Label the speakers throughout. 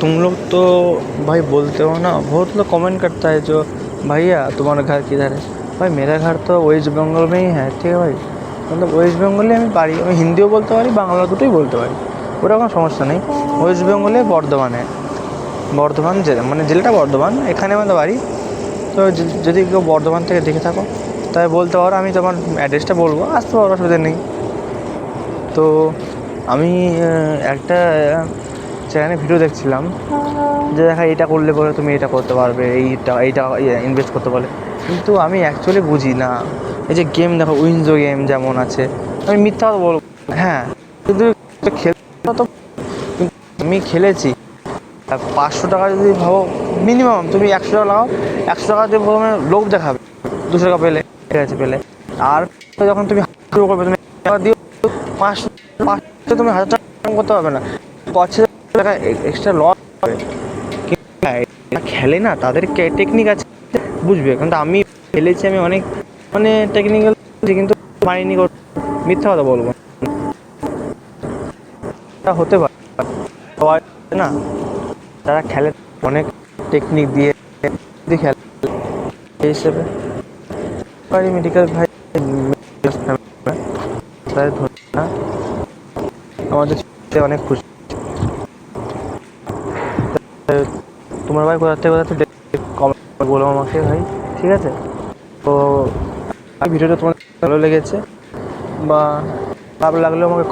Speaker 1: तुम लोग तो भाई बोलते हो ना बहुत लोग कमेंट करता है जो भैया तुम्हारा घर किधर है ভাই মেরা ঘর তো ওয়েস্ট বেঙ্গল মেই হ্যাঁ ঠিক আছে ভাই मतलब ওয়েস্ট বেঙ্গলে আমি পারি আমি হিন্দিও বলতে পারি বাংলা দুটোই বলতে পারি ওটা কোনো সমস্যা নেই ওয়েস্ট বেঙ্গলে বর্ধমানে বর্ধমান জেলা মানে জেলাটা বর্ধমান এখানে আমাদের বাড়ি তো য- যদি কেউ বর্ধমান থেকে দেখে থাকো তাই বলতে পারো আমি তোমার অ্যাড্রেসটা বলবো আসতে পারো অসুবিধা নেই তো আমি আহ, একটা চ্যানেলে ভিডিও দেখছিলাম। যে দেখা এটা করলে পরে তুমি এটা করতে পারবে এইটা এইটা ইনভেস্ট করতে পারলে। কিন্তু আমি অ্যাকচুয়ালি বুঝি না। এই যে গেম দেখো উইনজো গেম যেমন আছে আমি মিথ্যা কথা বলব হ্যাঁ কিন্তু তো আমি খেলেছি। পাঁচশো টাকা যদি ভাবো মিনিমাম তুমি একশো টাকা লাগাও একশো টাকা দিয়ে প্রথমে লোক দেখাবে দুশো টাকা পেলে ঠিক আছে পেলে। আর যখন তুমি শুরু করবে তুমি টাকা দিও পাঁচশো পাঁচশো তুমি হাজার টাকা করতে পারবে না। পঁচিশ টাকা এক্সট্রা লস হবে। খেলে না, তাদের টেকনিক আছে, বুঝবে। কিন্তু আমি খেলেছি, আমি অনেক মানে টেকনিক্যাল কিন্তু পারিনি মিথ্যা কথা বলব হতে পারে না, তারা খেলে অনেক টেকনিক দিয়ে খেলে এই হিসেবে বাড়ি মেডিকেল ভাই আমাদের অনেক খুশি তা তোমার ভাই কোথা থেকে কোথা থেকে কমেন্ট বলো আমাকে ভাই, ঠিক আছে? তো ভিডিওটা তোমার ভালো লেগেছে বা খারাপ লাগলেও আমাকে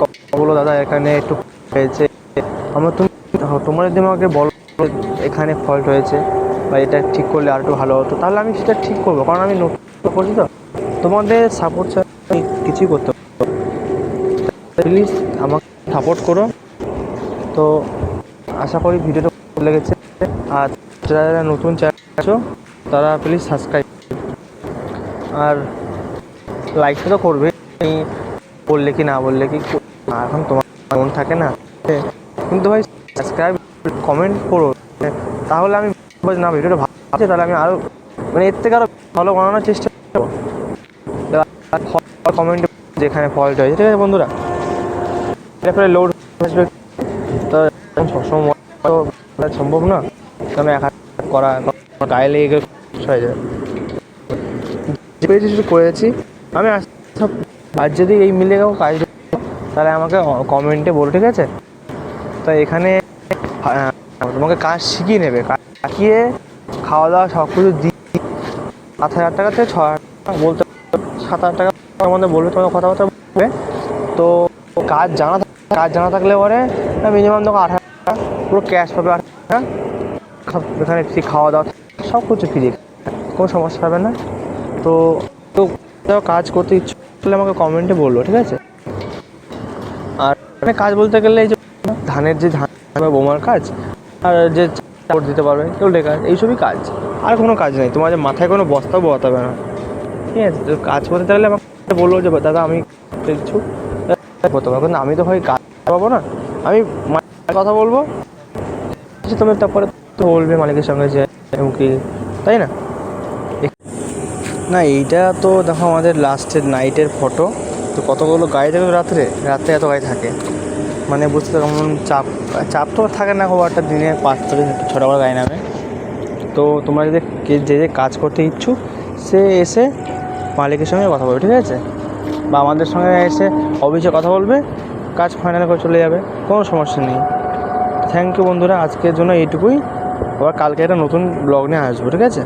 Speaker 1: বলো, দাদা, এখানে একটু হয়েছে। আমার তুমি তোমার যদি আমাকে বলো এখানে ফল্ট হয়েছে বা এটা ঠিক করলে আর একটু ভালো হতো, তাহলে আমি সেটা ঠিক করব, কারণ আমি নতুন করছি তো। তোমাদের সাপোর্ট ছাড়া আমি কিছুই করতে প্লিজ আমাকে সাপোর্ট করো। তো আশা করি ভিডিওটা ভালো লেগেছে। আর যারা যারা নতুন চ্যানেল আছো, তারা প্লিজ সাবস্ক্রাইব আর লাইকটা তো করবে। বললে কি, না বললে কি এখন তোমার মন থাকে না। কিন্তু ভাই সাবস্ক্রাইব কমেন্ট করো। তাহলে আমি না, ভিডিওটা ভালো আছে, তাহলে আমি আরও মানে এর থেকে আরও ভালো বানানোর চেষ্টা করব। কমেন্ট যেখানে ফল্ট হয়েছে ঠিক আছে বন্ধুরা? এরপরে লোড আসবে। তো সবসময় সম্ভব না। কারণ এক হাত করা গায়ে লেগে গেলে হয়ে যাবে যে পেরেছি শুধু করেছি। আমি সব আর যদি এই মিলে গেও কাজ তাহলে আমাকে কমেন্টে বলো ঠিক আছে? তো এখানে তোমাকে কাজ শিখিয়ে নেবে। কাজ শিখিয়ে খাওয়া দাওয়া সব কিছু দিয়ে সাত হাজার টাকা থেকে ছ হাজার টাকা বলতে সাত হাজার টাকা মধ্যে বলবে তোমাকে কথাবার্তা বলবে। তো কাজ জানা কাজ জানা থাকলে পরে মিনিমাম তোমাকে আট হাজার টাকা পুরো ক্যাশ পাবে আট হাজার টাকা। এখানে ফ্রি খাওয়া দাওয়া, সব কিছু ফ্রি। কোনো সমস্যা হবে না। তো তো কাজ করতে ইচ্ছুক করলে আমাকে কমেন্টে বলল, ঠিক আছে? আর কাজ বলতে গেলে এই যে ধানের যে ধান বোমার কাজ, আর যে দিতে পারবে কেউটে কাজ এইসবই কাজ। আর কোনো কাজ নেই, তোমার যে মাথায় কোনো বস্তাও বসাতে না। ঠিক আছে, তো কাজ করতে থাকলে আমাকে বলল যে, দাদা, আমি ইচ্ছুক। করতে পারব কিন্তু আমি তো ভাই কাজ পাবো না। আমি কথা বলব। তুমি তারপরে তো বলবে মালিকের সঙ্গে যে কি তাই না? না, এইটা তো দেখো আমাদের লাস্টের নাইটের ফটো তো কতগুলো গাড়ি থাকে রাত্রে? রাত্রে এত গাড়ি থাকে। মানে বুঝতে পারো কেমন চাপ চাপ তো থাকে না খুব একটা, দিনে পাঁচ থেকে ছটা করে গাড়ি নামে। তো তোমরা যদি যে যে কাজ করতে ইচ্ছুক, সে এসে মালিকের সঙ্গে কথা বলবে, ঠিক আছে? বা আমাদের সঙ্গে এসে অফিসে কথা বলবে, কাজ ফাইনাল করে চলে যাবে, কোনো সমস্যা নেই। থ্যাংক ইউ বন্ধুরা, আজকের জন্য এইটুকুই। আবার কালকে একটা নতুন ব্লগ নিয়ে আসব ঠিক আছে?